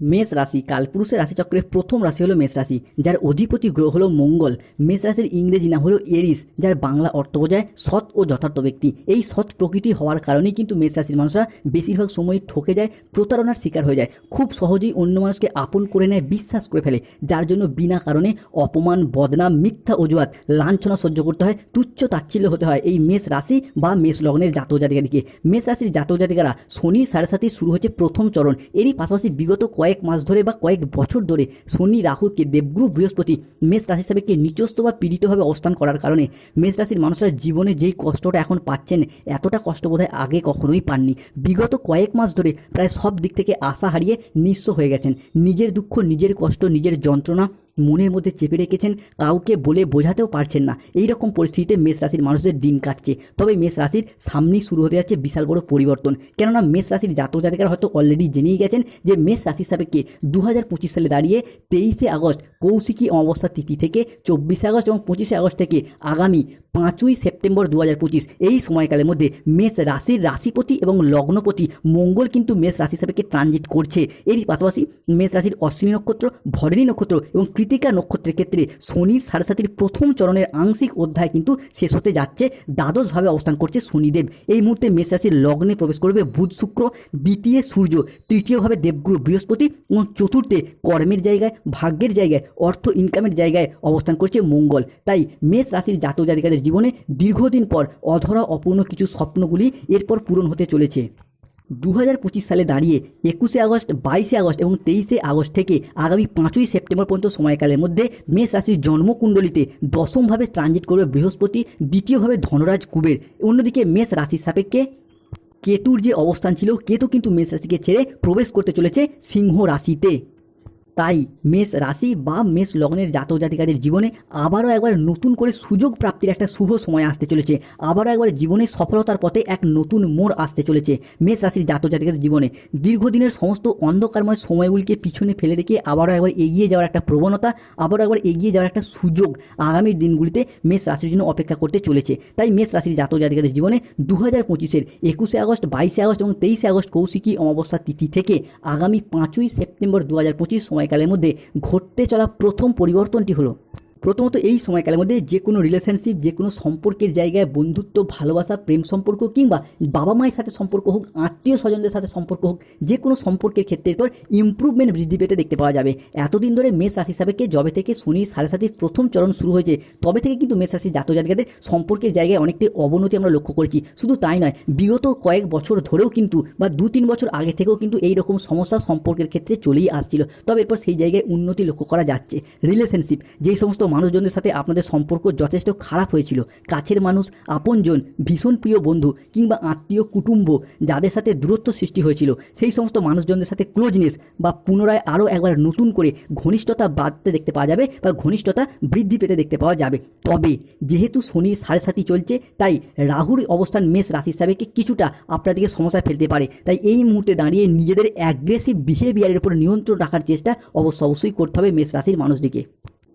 মেষ রাশি, কালপুরুষের রাশিচক্রের প্রথম রাশি হলো মেষ রাশি, যার অধিপতি গ্রহ হলো মঙ্গল। মেষ রাশির ইংরেজি নাম হলো এরিস, যার বাংলা অর্থ বোঝায় সৎ ও যথার্থ ব্যক্তি। এই সৎ প্রকৃতি হওয়ার কারণেই কিন্তু মেষ রাশির মানুষরা বেশিরভাগ সময় ঠকে যায়, প্রতারণার শিকার হয়ে যায়। খুব সহজেই অন্য মানুষকে আপন করে নেয়, বিশ্বাস করে ফেলে, যার জন্য বিনা কারণে অপমান, বদনাম, মিথ্যা অজুহাত, লাঞ্ছনা সহ্য করতে হয়, তুচ্ছ তাচ্ছিল্য হতে হয় এই মেষ রাশি বা মেষ লগ্নের জাতক জাতিকাদিকে। মেষ রাশির জাতক জাতিকারা শনির সাড়ে সাথে শুরু হচ্ছে প্রথম চরণ, এরই পাশাপাশি বিগত কয়েক মাস ধরে বা কয়েক বছর ধরে শনি, রাহুকে দেবগুরু বৃহস্পতি, মেষ রাশি হিসাবে কে নিচস্ত বা পীড়িতভাবে অবস্থান করার কারণে মেষ রাশির মানুষরা জীবনে যেই কষ্টটা এখন পাচ্ছেন, এতটা কষ্ট বোধহয় আগে কখনোই পাননি। বিগত কয়েক মাস ধরে প্রায় সব দিক থেকে আশা হারিয়ে নিঃস্ব হয়ে গেছেন। নিজের দুঃখ, নিজের কষ্ট, নিজের যন্ত্রণা মনের মধ্যে চেপে রেখেছেন, কাউকে বলে বোঝাতেও পারছেন না। এই রকম পরিস্থিতিতে মেষ রাশির মানুষদের দিন কাটছে। তবে মেষ রাশির সামনেই শুরু হতে যাচ্ছে বিশাল বড় পরিবর্তন। কেননা মেষ রাশির জাতক জাতিকারা হয়তো অলরেডি জেনেই গেছেন যে মেষ রাশি সাপেক্ষে দু হাজার পঁচিশ সালে দাঁড়িয়ে তেইশে আগস্ট কৌশিকী অমাবস্যা তিথি থেকে চব্বিশে আগস্ট এবং পঁচিশে আগস্ট থেকে আগামী পাঁচই সেপ্টেম্বর দু হাজার পঁচিশ এই সময়কালের মধ্যে মেষ রাশির রাশিপতি এবং লগ্নপতি মঙ্গল কিন্তু মেষ রাশি সাপেক্ষে ট্রানজিট করছে। এরই পাশাপাশি মেষ রাশির অশ্বিনী নক্ষত্র, ভরণী নক্ষত্র এবং কৃতিকা নক্ষত্রের ক্ষেত্রে শনির সাড়ে প্রথম চরণের আংশিক অধ্যায় কিন্তু শেষ হতে যাচ্ছে, দ্বাদশভাবে অবস্থান করছে শনিদেব। এই মুহূর্তে মেষ রাশির লগ্নে প্রবেশ করবে বুধ শুক্র, দ্বিতীয় সূর্য, তৃতীয়ভাবে দেবগুরু বৃহস্পতি এবং চতুর্থে কর্মের জায়গায়, ভাগ্যের জায়গায়, অর্থ ইনকামের জায়গায় অবস্থান করছে মঙ্গল। তাই মেষ রাশির জাতক জাতিকাদের জীবনে দীর্ঘদিন পর অধরা অপূর্ণ কিছু স্বপ্নগুলি এরপর পূরণ হতে চলেছে। দু হাজার পঁচিশ সালে দাঁড়িয়ে একুশে আগস্ট, বাইশে আগস্ট এবং তেইশে আগস্ট থেকে আগামী পাঁচই সেপ্টেম্বর পর্যন্ত সময়কালের মধ্যে মেষ রাশির জন্মকুণ্ডলিতে দশমভাবে ট্রানজিট করবে বৃহস্পতি, দ্বিতীয়ভাবে ধনরাজ কুবের। অন্যদিকে মেষ রাশির সাপেক্ষে কেতুর যে অবস্থান ছিল, কেতু কিন্তু মেষ রাশিকে ছেড়ে প্রবেশ করতে চলেছে সিংহ রাশিতে। তাই মেষ রাশি বা মেষ লগ্নের জাতক জাতিকাদের জীবনে আবারও একবার নতুন করে সুযোগ প্রাপ্তির একটা শুভ সময় আসতে চলেছে। আবারও একবার জীবনে সফলতার পথে এক নতুন মোড় আসতে চলেছে মেষ রাশির জাতক জাতিকাদের জীবনে। দীর্ঘদিনের সমস্ত অন্ধকারময় সময়গুলিকে পিছনে ফেলে রেখে আবারও একবার এগিয়ে যাওয়ার একটা প্রবণতা, আবারও একবার এগিয়ে যাওয়ার একটা সুযোগ আগামী দিনগুলিতে মেষ রাশির জন্য অপেক্ষা করতে চলেছে। তাই মেষ রাশির জাতক জাতিকাদের জীবনে দু হাজার পঁচিশের একুশে আগস্ট, বাইশে আগস্ট এবং তেইশে আগস্ট কৌশিকী অমাবস্যা তিথি থেকে আগামী পাঁচই সেপ্টেম্বর দু হাজার পঁচিশ সময়কালের মধ্যে ঘটতে চলা প্রথম পরিবর্তনটি হলো প্রথমত এই সময়কালের মধ্যে যে কোনো রিলেশনশিপ যে কোনো সম্পর্কের জায়গায় বন্ধুত্ব, ভালোবাসা, প্রেম সম্পর্ক কিংবা বাবা মায়ের সাথে সম্পর্ক হোক, আত্মীয় স্বজনদের সাথে সম্পর্ক হোক যে কোনো সম্পর্কের ক্ষেত্রে এরপর ইম্প্রুভমেন্ট বৃদ্ধি পেতে দেখতে পাওয়া যাবে। এতদিন ধরে মেষ রাশি সাপেক্ষে জবে থেকে শনি সাড়ে সাতির প্রথম চরণ শুরু হয়েছে, তবে থেকে কিন্তু মেষ রাশির জাতক জাতিকাদের সম্পর্কের জায়গায় অনেকটাই অবনতি আমরা লক্ষ্য করেছি। শুধু তাই নয়, বিগত কয়েক বছর ধরেও কিন্তু বা দু তিন বছর আগে থেকেও কিন্তু এই রকম সমস্যা সম্পর্কের ক্ষেত্রে চলেই আসছিল। তবে এরপর সেই জায়গায় উন্নতি লক্ষ্য করা যাচ্ছে। রিলেশনশিপ যেই সমস্ত মানুষজনদের সাথে আপনাদের সম্পর্ক যথেষ্ট খারাপ হয়েছিল। কাছের মানুষ, আপনজন, ভীষণ প্রিয় বন্ধু কিংবা আত্মীয়, কুটুম্ব যাদের সাথে দূরত্ব সৃষ্টি হয়েছিল, সেই সমস্ত মানুষজনদের সাথে ক্লোজনেস বা পুনরায় আরও একবার নতুন করে ঘনিষ্ঠতা বাড়তে দেখতে পাওয়া যাবে বা ঘনিষ্ঠতা বৃদ্ধি পেতে দেখতে পাওয়া যাবে। তবে যেহেতু শনির সাড়ে সাথী চলছে, তাই রাহুর অবস্থান মেষ রাশি হিসাবে কি কিছুটা আপনাদেরকে সমস্যায় ফেলতে পারে। তাই এই মুহূর্তে দাঁড়িয়ে নিজেদের অ্যাগ্রেসিভ বিহেভিয়ারের উপর নিয়ন্ত্রণ রাখার চেষ্টা অবশ্য অবশ্যই করতে হবে মেষ রাশির মানুষদিকে।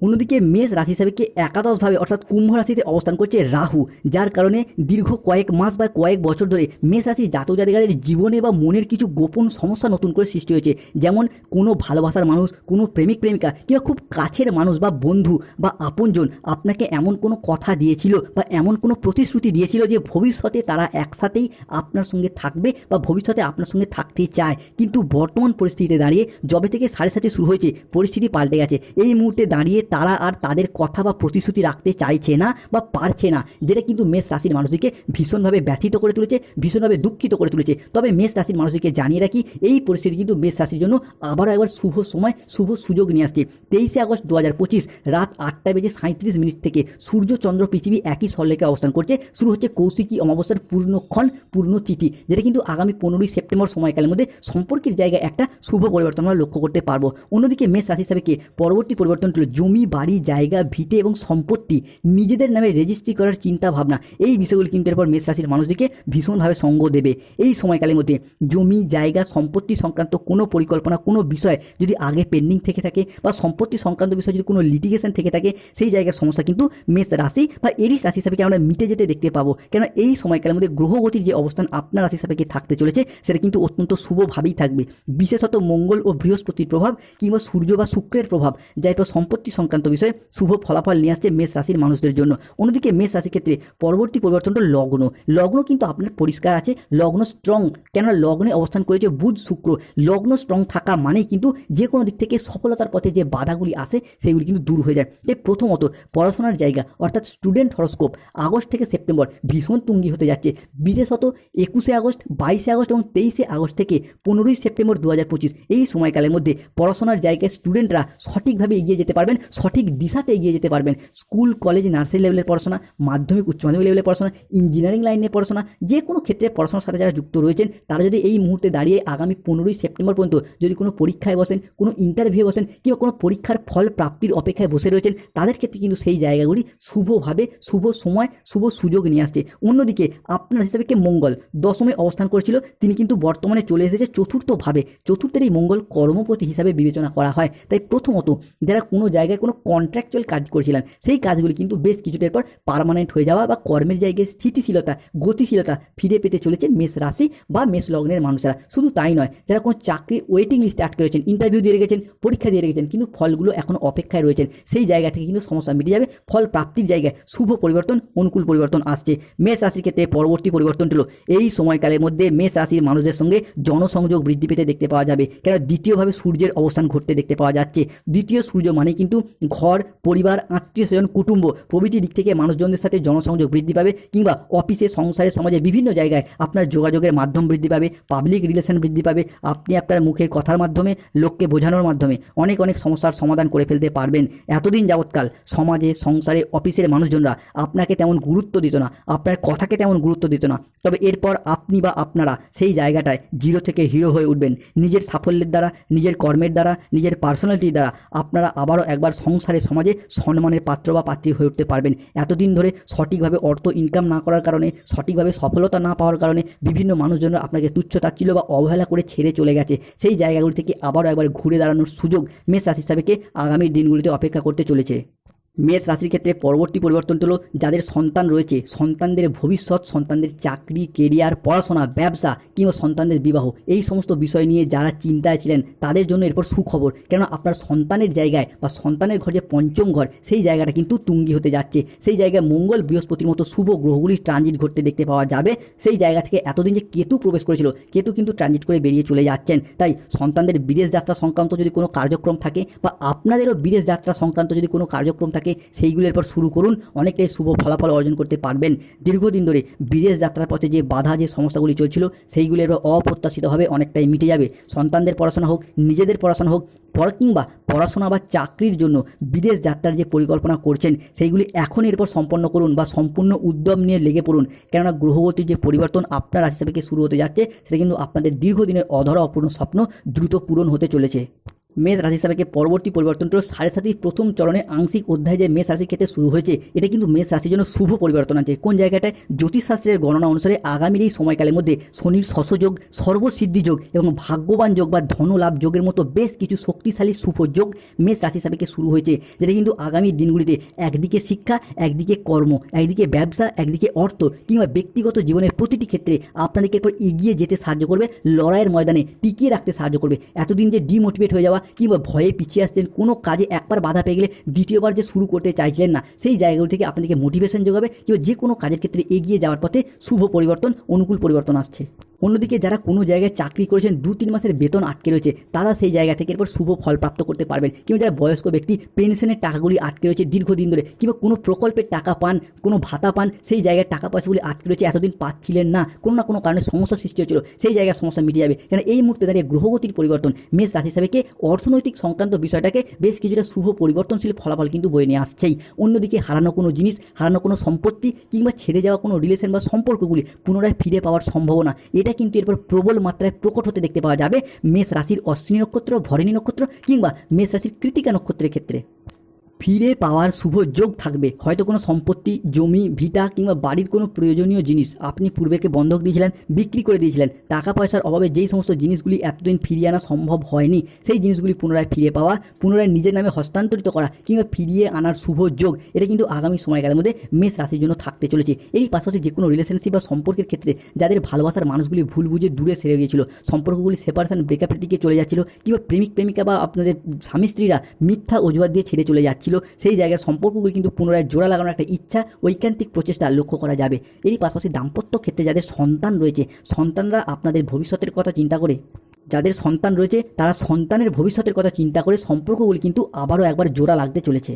অন্যদিকে মেষ রাশি হিসাবে একাদশভাবে অর্থাৎ কুম্ভ রাশিতে অবস্থান করছে রাহু, যার কারণে দীর্ঘ কয়েক মাস বা কয়েক বছর ধরে মেষ রাশির জাতক জাতিকাদের জীবনে বা মনের কিছু গোপন সমস্যা নতুন করে সৃষ্টি হয়েছে। যেমন কোনো ভালোবাসার মানুষ, কোনো প্রেমিক, প্রেমিকা কিংবা খুব কাছের মানুষ বা বন্ধু বা আপনজন আপনাকে এমন কোনো কথা দিয়েছিল বা এমন কোনো প্রতিশ্রুতি দিয়েছিল যে ভবিষ্যতে তারা একসাথেই আপনার সঙ্গে থাকবে বা ভবিষ্যতে আপনার সঙ্গে থাকতে চায়। কিন্তু বর্তমান পরিস্থিতিতে দাঁড়িয়ে জবে থেকে সাড়ে সাথে শুরু হয়েছে, পরিস্থিতি পাল্টে গেছে। এই মুহূর্তে দাঁড়িয়ে তারা আর তাদের কথা বা প্রতিশ্রুতি রাখতে চাইছে না বা পারছে না, যেটা কিন্তু মেষ রাশির মানুষদেরকে ভীষণভাবে ব্যথিত করে তুলেছে, ভীষণভাবে দুঃখিত করে তুলেছে। তবে মেষ রাশির মানুষদেরকে জানিয়ে রাখি, এই পরিস্থিতি কিন্তু মেষ রাশির জন্য আবারও একবার শুভ সময়, শুভ সুযোগ নিয়ে আসছে। তেইশে আগস্ট দু হাজার পঁচিশ রাত আটটা বেজে সাঁত্রিশ মিনিট থেকে সূর্য, চন্দ্র, পৃথিবী একই সল্লেখে অবস্থান করছে। শুরু হচ্ছে কৌশিকী অমাবস্যার পূর্ণক্ষণ পূর্ণ তিথি যেটা কিন্তু আগামী পনেরোই সেপ্টেম্বর সময়কালের মধ্যে সম্পর্কের জায়গায় একটা শুভ পরিবর্তন আমরা লক্ষ্য করতে পারব। অন্যদিকে মেষ রাশি হিসাবে কে পরবর্তী পরিবর্তন হলো জমি জমি, বাড়ি, জায়গা, ভিটে এবং সম্পত্তি নিজেদের নামে রেজিস্ট্রি করার চিন্তা ভাবনা এই বিষয়গুলি কিন্তু এরপর মেষ রাশির মানুষদেরকে ভীষণভাবে সঙ্গ দেবে। এই সময়কালের মধ্যে জমি, জায়গা, সম্পত্তি সংক্রান্ত কোনো পরিকল্পনা, কোনো বিষয় যদি আগে পেন্ডিং থেকে থাকে বা সম্পত্তি সংক্রান্ত বিষয়ে যদি কোনো লিটিগেশন থেকে থাকে, সেই জায়গার সমস্যা কিন্তু মেষ রাশি বা এরিস রাশি হিসাবে আমরা মিটে যেতে দেখতে পাবো। কেন এই সময়কালের মধ্যে গ্রহগতির যে অবস্থান আপনার রাশি হিসাবে থাকতে চলেছে, সেটা কিন্তু অত্যন্ত শুভভাবেই থাকবে। বিশেষত মঙ্গল ও বৃহস্পতির প্রভাব কিংবা সূর্য বা শুক্রের প্রভাব যা এরপর সম্পত্তি সংক্রান্ত বিষয়ে শুভ ফলাফল নিয়ে আসছে মেষ রাশির মানুষদের জন্য। অন্যদিকে মেষ রাশির ক্ষেত্রে পরবর্তী পরিবর্তনটা লগ্ন। লগ্ন কিন্তু আপনার পরিষ্কার আছে। লগ্ন স্ট্রং কেননা লগ্নে অবস্থান করেছে বুধ শুক্র। লগ্ন স্ট্রং থাকা মানেই কিন্তু যে কোনো দিক থেকে সফলতার পথে যে বাধাগুলি আসে, সেগুলি কিন্তু দূর হয়ে যায়। তাই প্রথমত পড়াশোনার জায়গা, অর্থাৎ স্টুডেন্ট হরস্কোপ আগস্ট থেকে সেপ্টেম্বর ভীষণ তুঙ্গি হতে যাচ্ছে। বিশেষত একুশে আগস্ট, বাইশে আগস্ট এবং তেইশে আগস্ট থেকে পনেরোই সেপ্টেম্বর দু হাজার পঁচিশ, এই সময়কালের মধ্যে পড়াশোনার জায়গায় স্টুডেন্টরা সঠিকভাবে এগিয়ে যেতে পারবেন সঠিক দিশাতে এগিয়ে যেতে পারবেন। স্কুল, কলেজ, নার্সারি লেভেলের পড়াশোনা, মাধ্যমিক, উচ্চ মাধ্যমিক লেভেলের পড়াশোনা ইঞ্জিনিয়ারিং লাইনে পড়াশোনা, যে কোনো ক্ষেত্রে পড়াশোনার সাথে যারা যুক্ত রয়েছেন, তারা যদি এই মুহূর্তে দাঁড়িয়ে আগামী পনেরোই সেপ্টেম্বর পর্যন্ত যদি কোনো পরীক্ষায় বসেন, কোনো ইন্টারভিউ বসেন, কিংবা কোনো পরীক্ষার ফল প্রাপ্তির অপেক্ষায় বসে রয়েছেন, তাদের ক্ষেত্রে কিন্তু সেই জায়গাগুলি শুভভাবে, শুভ সময়, শুভ সুযোগ নিয়ে আসছে। অন্যদিকে আপনার হিসাবে কে মঙ্গল? দশমে অবস্থান করেছিল, তিনি কিন্তু বর্তমানে চলে এসেছে চতুর্থভাবে। চতুর্থের এই মঙ্গল কর্মপতি হিসাবে বিবেচনা করা হয়। তাই প্রথমত, যারা কোনো জায়গায় কোনো কন্ট্রাকচুয়াল কাজ করেছিলেন। সেই কাজগুলি কিন্তু বেশ কিছুটার পর পার্মানেন্ট হয়ে যাওয়া বা কর্মের জায়গায় স্থিতিশীলতা, গতিশীলতা ফিরে পেতে চলেছে মেষ রাশি বা মেষ লগ্নের মানুষেরা। শুধু তাই নয়, যারা কোনো চাকরি ওয়েটিং লিস্টে আটকে রয়েছেন ইন্টারভিউ দিয়ে রেখেছেন, পরীক্ষা দিয়ে রেখেছেন, কিন্তু ফলগুলো এখনও অপেক্ষায় রয়েছেন, সেই জায়গা থেকে কিন্তু সমস্যা মিটে যাবে। ফল প্রাপ্তির জায়গায় শুভ পরিবর্তন, অনুকূল পরিবর্তন আসছে। মেষ রাশির ক্ষেত্রে পরবর্তী পরিবর্তন হলো, এই সময়কালের মধ্যে মেষ রাশির মানুষদের সঙ্গে জনসংযোগ বৃদ্ধি পেতে দেখতে পাওয়া যাবে। কেন দ্বিতীয়ভাবে সূর্যের অবস্থান ঘটতে দেখতে পাওয়া যাচ্ছে। দ্বিতীয় সূর্য মানে কিন্তু ঘর, পরিবার, আত্মীয় স্বজন, কুটুম্ব প্রভৃতি দিক থেকে মানুষজনদের সাথে জনসংযোগ বৃদ্ধি পাবে কিংবা অফিসে, সংসারে, সমাজে বিভিন্ন জায়গায় আপনার যোগাযোগের মাধ্যম বৃদ্ধি পাবে পাবলিক রিলেশন বৃদ্ধি পাবে, আপনি আপনার মুখের কথার মাধ্যমে, লোককে বোঝানোর মাধ্যমে অনেক অনেক সমস্যার সমাধান করে ফেলতে পারবেন। এতদিন যাবৎকাল সমাজে, সংসারে, অফিসের মানুষজনরা আপনাকে তেমন গুরুত্ব দিত না, আপনার কথাকে তেমন গুরুত্ব দিত না। তবে এরপর আপনি বা আপনারা সেই জায়গাটায় জিরো থেকে হিরো হয়ে উঠবেন। নিজের সাফল্যের দ্বারা, নিজের কর্মের দ্বারা, নিজের পার্সোনালিটির দ্বারা আপনারা আবারও একবার সংসারে, সমাজে সম্মানের পাত্র বা পাত্রী হয়ে উঠতে পারবেন। এতদিন ধরে সঠিকভাবে অর্থ ইনকাম না করার কারণে, সঠিকভাবে সফলতা না পাওয়ার কারণে বিভিন্ন মানুষজন আপনাকে তুচ্ছ তাচ্ছিল বা অবহেলা করে ছেড়ে চলে গেছে। সেই জায়গাগুলি থেকে আবারও একবার ঘুরে দাঁড়ানোর সুযোগ মেষ রাশি হিসাবেকে আগামী দিনগুলিতে অপেক্ষা করতে চলেছে। মেষ রাশির ক্ষেত্রে পরবর্তী পরিবর্তন হলো যাদের সন্তান রয়েছে, সন্তানদের ভবিষ্যৎ, সন্তানদের চাকরি কেরিয়ার পড়াশোনা, ব্যবসা কিংবা সন্তানদের বিবাহ। এই সমস্ত বিষয় নিয়ে যারা চিন্তায় ছিলেন, তাদের জন্য এরপর সুখবর। কেননা আপনার সন্তানের জায়গায় বা সন্তানের ঘর যে পঞ্চম ঘর, সেই জায়গাটা কিন্তু তুঙ্গি হতে যাচ্ছে। সেই জায়গায় মঙ্গল বৃহস্পতির মতো শুভ গ্রহগুলি ট্রানজিট ঘটতে দেখতে পাওয়া যাবে। সেই জায়গা থেকে এতদিন যে কেতু প্রবেশ করেছিল, কেতু কিন্তু ট্রানজিট করে বেরিয়ে চলে যাচ্ছেন। তাই সন্তানদের বিদেশ যাত্রা সংক্রান্ত যদি কোনো কার্যক্রম থাকে বা আপনাদেরও বিদেশ যাত্রা সংক্রান্ত যদি কোনো কার্যক্রম থাকে সেইগুলোর পর শুরু করুন। অনেকটাই শুভ ফলাফল অর্জন করতে পারবেন। দীর্ঘদিন ধরে বিদেশ যাত্রার পথে যে বাধা, যে সমস্যাগুলি চলছিল সেইগুলি এবার অপ্রত্যাশিতভাবে অনেকটাই মিটে যাবে। সন্তানদের পড়াশোনা হোক, নিজেদের পড়াশোনা হোক পর কিংবা পড়াশোনা বা চাকরির জন্য বিদেশ যাত্রার যে পরিকল্পনা করছেন, সেইগুলি এখন এরপর সম্পন্ন করুন বা সম্পূর্ণ উদ্যম নিয়ে লেগে পড়ুন। কেননা গ্রহগতির যে পরিবর্তন আপনার হিসাবে শুরু হতে যাচ্ছে, সেটা কিন্তু আপনাদের দীর্ঘদিনের অধরা অপূর্ণ স্বপ্ন দ্রুত পূরণ হতে চলেছে। মেষ রাশি হিসাবে পরবর্তী পরিবর্তনটা সাড়ে সাতির প্রথম চরণে আংশিক অধ্যায় যে মেষ রাশির ক্ষেত্রে শুরু হয়েছে, এটা কিন্তু মেষ রাশির জন্য শুভ পরিবর্তন আছে। কোন জায়গাটায়? জ্যোতিষশাস্ত্রের গণনা অনুসারে আগামীর এই সময়কালের মধ্যে শনির শশযোগ সর্বসিদ্ধি যোগ এবং ভাগ্যবান যোগ বা ধনলাভ যোগের মতো বেশ কিছু শক্তিশালী শুভ যোগ মেষ রাশি হিসাবে শুরু হয়েছে, যেটা কিন্তু আগামী দিনগুলিতে একদিকে শিক্ষা, একদিকে কর্ম, একদিকে ব্যবসা, একদিকে অর্থ কিংবা ব্যক্তিগত জীবনের প্রতিটি ক্ষেত্রে আপনাদেরকে এরপর এগিয়ে যেতে সাহায্য করবে, লড়াইয়ের ময়দানে টিকিয়ে রাখতে সাহায্য করবে। এতদিন যে ডিমোটিভেট হয়ে যাওয়া কিংবা ভয়ে পিছিয়ে আসছিলেন কোনো কাজে একবার বাধা পেয়ে গেলে দ্বিতীয়বার যে শুরু করতে চাইছিলেন না, সেই জায়গাগুলো থেকে আপনাদেরকে মোটিভেশন যোগাবে কিংবা যে কোনো কাজের ক্ষেত্রে এগিয়ে যাওয়ার পথে শুভ পরিবর্তন, অনুকূল পরিবর্তন আসছে। অন্যদিকে যারা কোনো জায়গায় চাকরি করেছেন, দু তিন মাসের বেতন আটকে রয়েছে, তারা সেই জায়গা থেকে এরপর শুভ ফল প্রাপ্ত করতে পারবেন। কিংবা যারা বয়স্ক ব্যক্তি, পেনশনের টাকাগুলি আটকে রয়েছে দীর্ঘদিন ধরে, কিংবা কোনো প্রকল্পের টাকা পান, কোনো ভাতা পান, সেই জায়গায় টাকা পয়সাগুলি আটকে রয়েছে, এতদিন পাচ্ছিলেন না, কোনো না কোনো কারণে সমস্যা সৃষ্টি হয়েছিল, সেই জায়গায় সমস্যা মিটে যাবে। কারণ এই মুহূর্তে দাঁড়িয়ে গ্রহগতির পরিবর্তন, মেষ রাশি হিসাবে অর্থনৈতিক সংক্রান্ত বিষয়টাকে বেশ কিছুটা শুভ পরিবর্তনশীল ফলাফল কিন্তু বয়ে নিয়ে আসছেই। অন্যদিকে হারানো কোনো জিনিস, হারানো কোনো সম্পত্তি, কিংবা ছেড়ে যাওয়া কোনো রিলেশন বা সম্পর্কগুলি পুনরায় ফিরে পাওয়ার সম্ভাবনা, এটা কিন্তু এরপর প্রবল মাত্রায় প্রকট হতে দেখতে পাওয়া যাবে মেষ রাশির অশ্বিনী নক্ষত্র, ভরণী নক্ষত্র কিংবা মেষ রাশির কৃতিকা নক্ষত্রের ক্ষেত্রে। ফিরে পাওয়ার শুভ যোগ থাকবে। হয়তো কোনো সম্পত্তি, জমি, ভিটা কিংবা বাড়ির কোনো প্রয়োজনীয় জিনিস আপনি পূর্বেকে বন্ধক দিয়েছিলেন, বিক্রি করে দিয়েছিলেন। টাকা পয়সার অভাবে যেই সমস্ত জিনিসগুলি এতদিন ফিরিয়ে আনা সম্ভব হয়নি, সেই জিনিসগুলি পুনরায় ফিরে পাওয়া, পুনরায় নিজের নামে হস্তান্তরিত করা কিংবা ফিরিয়ে আনার শুভ যোগ, এটা কিন্তু আগামী সময়কালের মধ্যে মেষ রাশির জন্য থাকতে চলেছে। এই পাশাপাশি যে কোনো রিলেশনশিপ বা সম্পর্কের ক্ষেত্রে যাদের ভালোবাসার মানুষগুলি ভুল বুঝে দূরে সেরে গিয়েছিল, সম্পর্কগুলি সেপারেশন ব্রেকআপের দিকে চলে যাচ্ছিল কিংবা প্রেমিক প্রেমিকা বা আপনাদের স্বামী স্ত্রীরা মিথ্যা অজুহাত দিয়ে ছেড়ে চলে যাচ্ছিল সেই জায়গার সম্পর্কগুলি কিন্তু পুনরায় জোড়া লাগানোর একটা ইচ্ছা, ঐকান্তিক প্রচেষ্টা লক্ষ্য করা যাবে। এরই পাশাপাশি দাম্পত্য ক্ষেত্রে যাদের সন্তান রয়েছে, সন্তানরা আপনাদের ভবিষ্যতের কথা চিন্তা করে। যাদের সন্তান রয়েছে, তারা সন্তানের ভবিষ্যতের কথা চিন্তা করে সম্পর্কগুলি কিন্তু আবারও একবার জোড়া লাগতে চলেছে।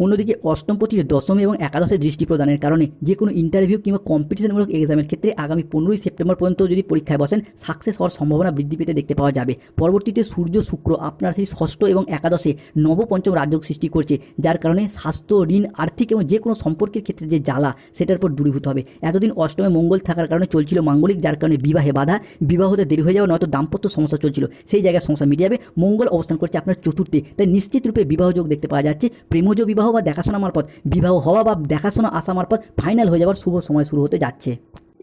অন্যদিকে অষ্টম অষ্টমপতির দশম এবং একাদশে দৃষ্টি প্রদানের কারণে যে কোনো ইন্টারভিউ কিংবা কম্পিটিশনমূলক এক্সামের ক্ষেত্রে আগামী পনেরোই সেপ্টেম্বর পর্যন্ত যদি পরীক্ষায় বসেন সাকসেস হওয়ার সম্ভাবনা বৃদ্ধি পেতে দেখতে পাওয়া যাবে। পরবর্তীতে সূর্য শুক্র আপনার সেই ষষ্ঠ এবং একাদশে নবপঞ্চম রাজযোগ সৃষ্টি করছে, যার কারণে স্বাস্থ্য, ঋণ, আর্থিক এবং যে কোনো সম্পর্কের ক্ষেত্রে যে জ্বালা, সেটার উপর দূরীভূত হবে। এতদিন অষ্টমে মঙ্গল থাকার কারণে চলছিল মাঙ্গলিক, যার কারণে বিবাহে বাধা, বিবাহ হতে দেরি হয়ে যাওয়া নয়তো দাম্পত্য সমস্যা চলছিল। সেই জায়গায় সমস্যা মিটে যাবে। মঙ্গল অবস্থান করছে আপনার চতুর্থে। তাই নিশ্চিত রূপে বিবাহ যোগ দেখতে পাওয়া যাচ্ছে। প্রেমজ বিবাহ বা দেখাশোনা মারফত বিবাহ হওয়া বা দেখাশোনা আসা মারফত ফাইনাল হয়ে যাওয়ার শুভ সময় শুরু হতে যাচ্ছে।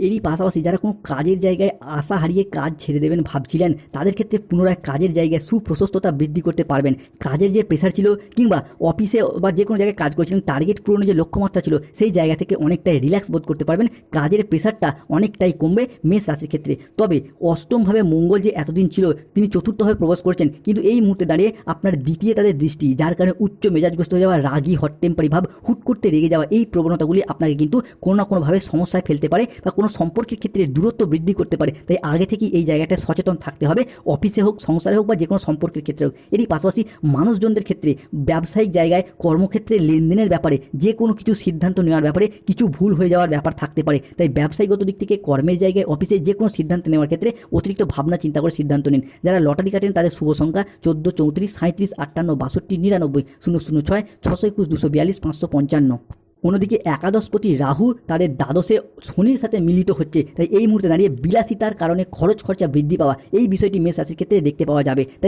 এরই পাশাপাশি যারা কোনো কাজের জায়গায় আশা হারিয়ে কাজ ছেড়ে দেবেন ভাবছিলেন, তাদের ক্ষেত্রে পুনরায় কাজের জায়গায় সুপ্রশস্ততা বৃদ্ধি করতে পারবেন। কাজের যে প্রেশার ছিল কিংবা অফিসে বা যে কোনো জায়গায় কাজ করেছিলেন টার্গেট পূরণের যে লক্ষ্যমাত্রা ছিল, সেই জায়গা থেকে অনেকটাই রিল্যাক্স বোধ করতে পারবেন। কাজের প্রেশারটা অনেকটাই কমবে মেষ রাশির ক্ষেত্রে। তবে অষ্টমভাবে মঙ্গল যে এতদিন ছিল, তিনি চতুর্থভাবে প্রবেশ করছেন। কিন্তু এই মুহূর্তে দাঁড়িয়ে আপনার দ্বিতীয় তাদের দৃষ্টি, যার কারণে উচ্চ মেজাজগ্রস্ত হয়ে যাওয়া, রাগী হট টেম্পারি ভাব, হুট করতে রেগে যাওয়া, এই প্রবণতাগুলি আপনাকে কিন্তু কোনো না কোনোভাবে সমস্যায় ফেলতে পারে বা কোনো সম্পর্কের ক্ষেত্রে দূরত্ব বৃদ্ধি করতে পারে। তাই আগে থেকেই এই জায়গাটায় সচেতন থাকতে হবে। অফিসে হোক, সংসারে হোক বা যে কোনো সম্পর্কের ক্ষেত্রে হোক। এরই পাশাপাশি মানুষজনদের ক্ষেত্রে ব্যবসায়িক জায়গায় কর্মক্ষেত্রে লেনদেনের ব্যাপারে, যে কোনো কিছু সিদ্ধান্ত নেওয়ার ব্যাপারে কিছু ভুল হয়ে যাওয়ার ব্যাপার থাকতে পারে। তাই ব্যবসায়িকগত দিক থেকে কর্মের জায়গায়, অফিসে যে কোনো সিদ্ধান্ত নেওয়ার ক্ষেত্রে অতিরিক্ত ভাবনা চিন্তা করে সিদ্ধান্ত নিন। যারা লটারি কাটেন, তাদের শুভ সংখ্যা চোদ্দ, চৌত্রিশ সাঁত্রিশ আটান্ন, বাষট্টি, নিরানব্বই, শূন্য শূন্য, ছয়, ছশো একুশ, দুশো বিয়াল্লিশ, পাঁচশো পঞ্চান্ন। অন্যদিকে একাদশপতি রাহু তাদের দ্বাদশে শনির সাথে মিলিত হচ্ছে। তাই এই মুহূর্তে দাঁড়িয়ে বিলাসিতার কারণে খরচ খরচা বৃদ্ধি পাওয়া, এই বিষয়টি মেষ রাশির ক্ষেত্রে দেখতে পাওয়া যাবে। তাই